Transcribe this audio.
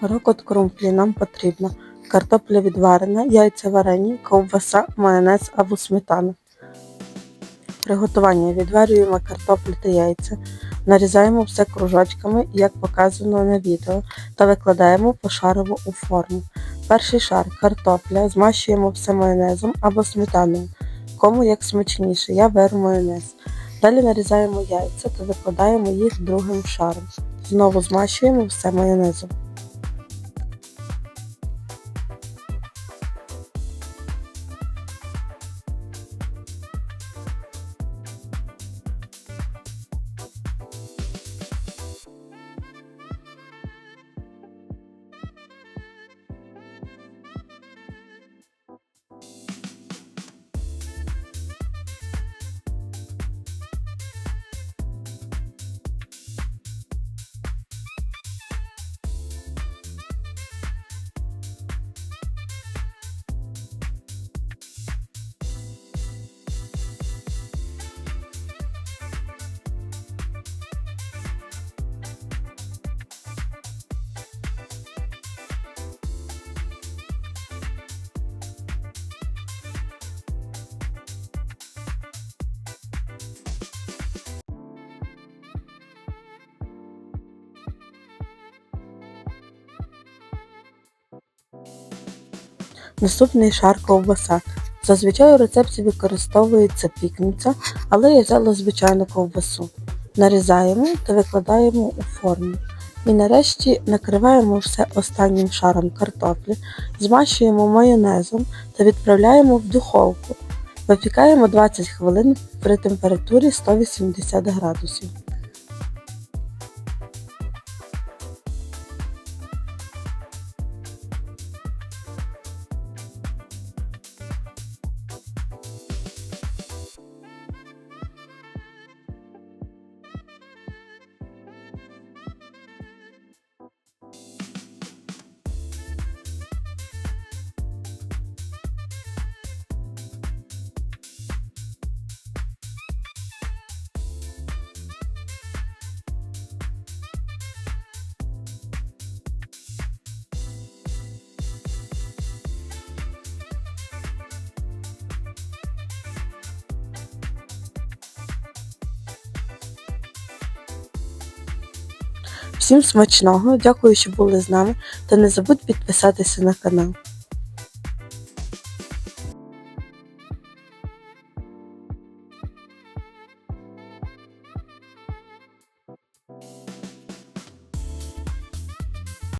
Рокот крумплі нам потрібно. Картопля відварена, яйця варені, ковбаса, майонез або сметана. Приготування. Відварюємо картоплю та яйця. Нарізаємо все кружочками, як показано на відео, та викладаємо пошарово у форму. Перший шар картопля змащуємо все майонезом або сметаною. Кому як смачніше, я беру майонез. Далі нарізаємо яйця та викладаємо їх другим шаром. Знову змащуємо все майонезом. Наступний шар ковбаса. Зазвичай у рецепті використовується пікниця, але я взяла звичайну ковбасу. Нарізаємо та викладаємо у форму. І нарешті накриваємо все останнім шаром картоплі, змащуємо майонезом та відправляємо в духовку. Випікаємо 20 хвилин при температурі 180 градусів. Всім смачного, дякую, що були з нами, та не забудь підписатися на канал.